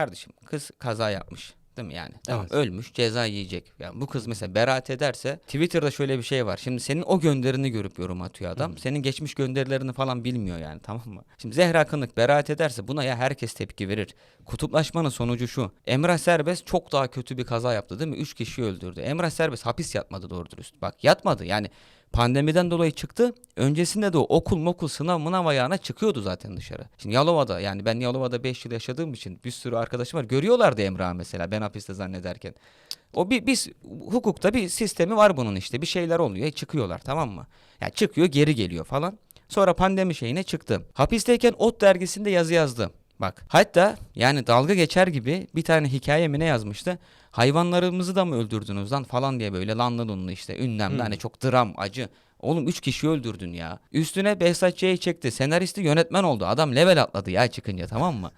Kardeşim kız kaza yapmış. Değil mi yani? Tamam Evet. ölmüş ceza yiyecek. Yani bu kız mesela beraat ederse Twitter'da şöyle bir şey var. Şimdi senin o gönderini görüp yorum atıyor adam. Senin geçmiş gönderilerini falan bilmiyor yani tamam mı? Şimdi Zehra Kınık beraat ederse buna ya herkes tepki verir. Kutuplaşmanın sonucu şu. Emrah Serbest çok daha kötü bir kaza yaptı değil mi? Üç kişiyi öldürdü. Emrah Serbest hapis yatmadı doğru dürüst. Bak yatmadı yani pandemiden dolayı çıktı. Öncesinde de o okul mokul sınav mınav ayağına çıkıyordu zaten dışarı. Şimdi Yalova'da yani ben Yalova'da 5 yıl yaşadığım için bir sürü arkadaşım var. Görüyorlardı Emrah'ı mesela ben hapiste zannederken. O bir biz hukukta bir sistemi var bunun işte. Bir şeyler oluyor. e, çıkıyorlar tamam mı? Ya çıkıyor geri geliyor falan. Sonra pandemi şeyine çıktı. Hapisteyken Ot dergisinde yazı yazdı. Bak hatta yani dalga geçer gibi bir tane hikaye mi ne yazmıştı? Hayvanlarımızı da mı öldürdünüz lan falan diye böyle lanlı lunlu işte ünlemli Hmm. hani çok dram acı. Oğlum 3 kişi öldürdün ya. Üstüne Behzat Ç'yi çekti. Senaristi yönetmen oldu. Adam level atladı ya çıkınca tamam mı?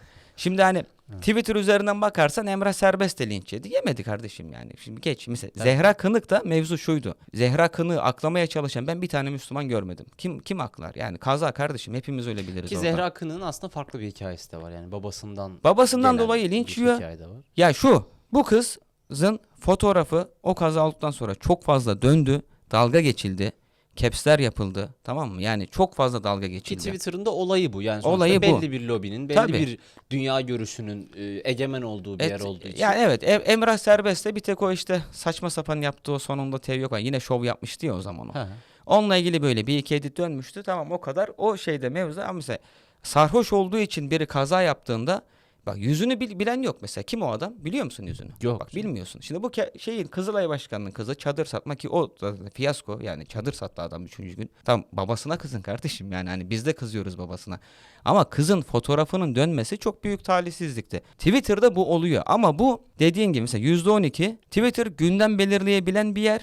Şimdi hani Twitter üzerinden bakarsan Emrah Serbest de linç yedi. Yemedi kardeşim yani. Şimdi geç. Mesela Zehra Kınık da mevzu şuydu. Zehra Kınık'ı aklamaya çalışan ben bir tane Müslüman görmedim. Kim kim aklar? Yani kaza kardeşim hepimiz öyle biliriz Ki orada. Zehra Kınık'ın aslında farklı bir hikayesi de var yani babasından. Babasından dolayı linç yiyor. hikaye de var. Ya şu bu kızın fotoğrafı o kaza olduktan sonra çok fazla döndü. Dalga geçildi. Capsler yapıldı. Tamam mı? Yani çok fazla dalga Ki geçildi. Twitter'ın da olayı bu. Yani Olayı bu. belli bir lobinin, belli Tabii. bir dünya görüşünün e, egemen olduğu bir Et- yer olduğu için. Yani evet Em- Emrah Serbest de bir tek o işte saçma sapan yaptığı o sonunda tev yok. Yine şov yapmıştı ya o zaman o. Onunla ilgili böyle bir iki edit dönmüştü. Tamam o kadar. O şeyde mevzu ama mesela sarhoş olduğu için biri kaza yaptığında bak yüzünü bil- bilen yok mesela. Kim o adam? Biliyor musun yüzünü? Yok. Bak bilmiyorsun. Şimdi bu ke- şeyin Kızılay Başkanı'nın kızı çadır satma ki o da fiyasko yani çadır sattı adam üçüncü gün. Tam babasına kızın kardeşim yani hani biz de kızıyoruz babasına. Ama kızın fotoğrafının dönmesi çok büyük talihsizlikti. Twitter'da bu oluyor ama bu dediğin gibi mesela %12 Twitter gündem belirleyebilen bir yer.